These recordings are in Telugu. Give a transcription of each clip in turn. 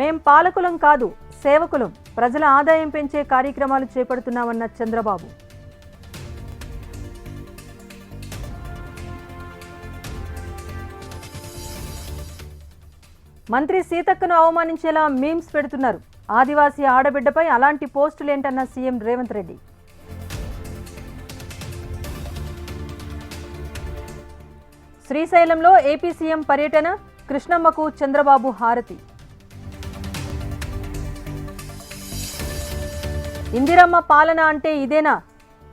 మేం పాలకులం కాదు సేవకులం. ప్రజల ఆదాయం పెంచే కార్యక్రమాలు చేపడుతున్నామన్న చంద్రబాబు. మంత్రి సీతక్కను అవమానించేలా మీమ్స్ పెడుతున్నారు. ఆదివాసీ ఆడబిడ్డపై అలాంటి పోస్టులేంటన్న సీఎం రేవంత్ రెడ్డి. శ్రీశైలంలో ఏపీ సీఎం పర్యటన కృష్ణమ్మకు చంద్రబాబు హారతి. ఇందిరమ్మ పాలన అంటే ఇదేనా?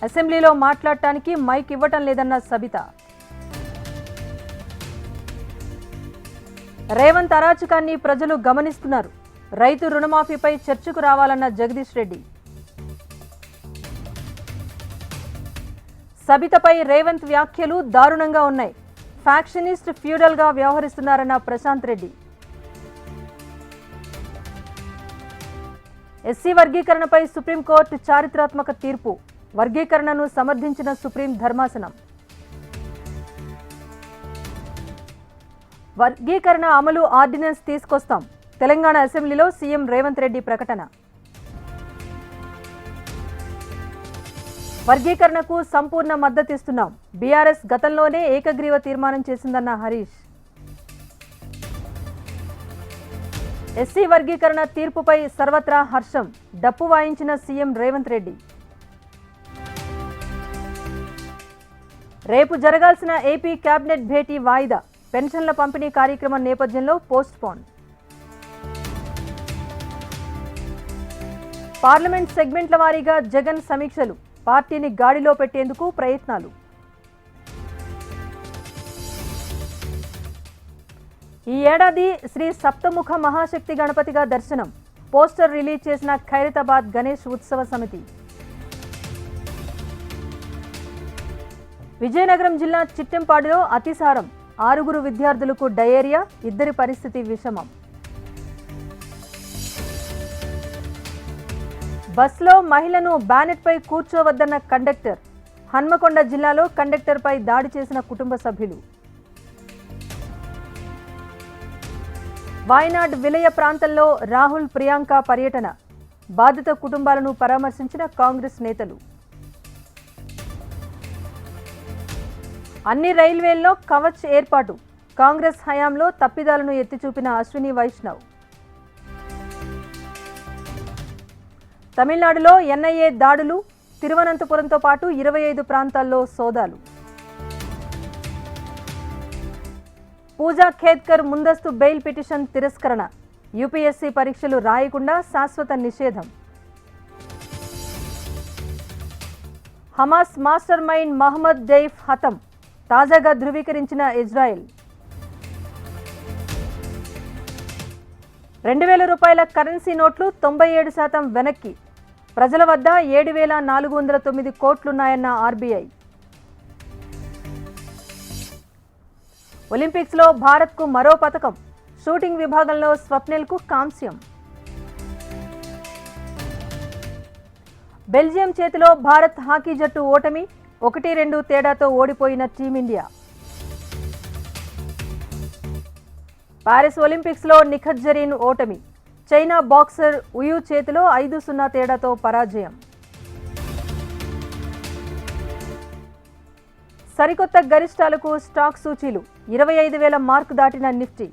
అసెంబ్లీలో మాట్లాడటానికి మైక్ ఇవ్వటం లేదన్న సబిత. రేవంత్ అరాచకాన్ని ప్రజలు గమనిస్తున్నారు. రైతు రుణమాఫీపై చర్చకు రావాలన్న జగదీష్ రెడ్డి. సబితపై రేవంత్ వ్యాఖ్యలు దారుణంగా ఉన్నాయి. ఫ్యాక్షనిస్ట్ ఫ్యూడల్గా వ్యవహరిస్తున్నారన్న ప్రశాంత్ రెడ్డి. ఎస్సీ వర్గీకరణపై సుప్రీంకోర్టు చారిత్రాత్మక తీర్పు. వర్గీకరణను సమర్థించిన సుప్రీం ధర్మాసనం. వర్గీకరణ అమలు ఆర్డినెన్స్ తీసుకొస్తాం. తెలంగాణ అసెంబ్లీలో సీఎం రేవంత్ రెడ్డి ప్రకటన. వర్గీకరణకు సంపూర్ణ మద్దతిస్తున్నాం. బీఆర్ఎస్ గతంలోనే ఏకగ్రీవ తీర్మానం చేసిందన్న హరీష్. ఎస్సీ వర్గీకరణ తీర్పుపై సర్వత్రా హర్షం. డప్పు వాయించిన సీఎం రేవంత్ రెడ్డి. రేపు జరగాల్సిన ఏపీ కేబినెట్ భేటీ వాయిదా. పెన్షన్ల పంపిణీ కార్యక్రమం నేపథ్యంలో పోస్ట్ పోన్. పార్లమెంట్ సెగ్మెంట్ల వారీగా జగన్ సమీక్షలు. పార్టీని గాడిలో పెట్టేందుకు ప్రయత్నాలు. ఈ ఏడాది శ్రీ సప్తముఖ మహాశక్తి గణపతిగా దర్శనం. పోస్టర్ రిలీజ్ చేసిన ఖైరతాబాద్ గణేష్ ఉత్సవ సమితి. విజయనగరం జిల్లా చిట్టెంపాడులో అతిసారం. ఆరుగురు విద్యార్థులకు డయేరియా ఇద్దరి పరిస్థితి విషమం. బస్లో మహిళను బ్యానెట్పై కూర్చోవద్దన్న కండక్టర్. హన్మకొండ జిల్లాలో కండక్టర్పై దాడి చేసిన కుటుంబ సభ్యులు. వాయనాడ్ విలయ ప్రాంతంలో రాహుల్ ప్రియాంక పర్యటన. బాధిత కుటుంబాలను పరామర్శించిన కాంగ్రెస్ నేతలు. అన్ని రైల్వేల్లో కవచ్ ఏర్పాటు. కాంగ్రెస్ హయాంలో తప్పిదాలను ఎత్తిచూపిన అశ్విని వైష్ణవ్. తమిళనాడులో ఎన్ఐఏ దాడులు. తిరువనంతపురంతో పాటు ఇరవై ఐదు ప్రాంతాల్లో సోదాలు. పూజా ఖేద్కర్ ముందస్తు బెయిల్ పిటిషన్ తిరస్కరణ. యూపీఎస్సీ పరీక్షలు రాయకుండా శాశ్వత నిషేధం. Hamas master mind Mohammed Deif హతం. తాజాగా ధృవీకరించిన ఇజ్రాయెల్. రెండు వేల రూపాయల కరెన్సీ నోట్లు తొంభై ఏడు శాతం వెనక్కి. ప్రజల వద్ద ఏడు వేల నాలుగు వందల తొమ్మిది కోట్లున్నాయన్న ఆర్బీఐ. ఒలింపిక్స్లో భారత్కు మరో పథకం. షూటింగ్ విభాగంలో స్వప్నిల్కు కాంస్యం. బెల్జియం చేతిలో భారత్ హాకీ జట్టు ఓటమి ఒకటి రెండు తేడాతో ఓడిపోయిన టీమిండియా. పారిస్ ఒలింపిక్స్లో నిఖత్ జరీన్ ఓటమి చైనా బాక్సర్ ఉయు చేతిలో ఐదు సున్నా తేడాతో పరాజయం. సరికొత్త గరిష్టాలకు స్టాక్ సూచీలు. ఇరవై ఐదు వేల మార్కు దాటిన నిఫ్టీ.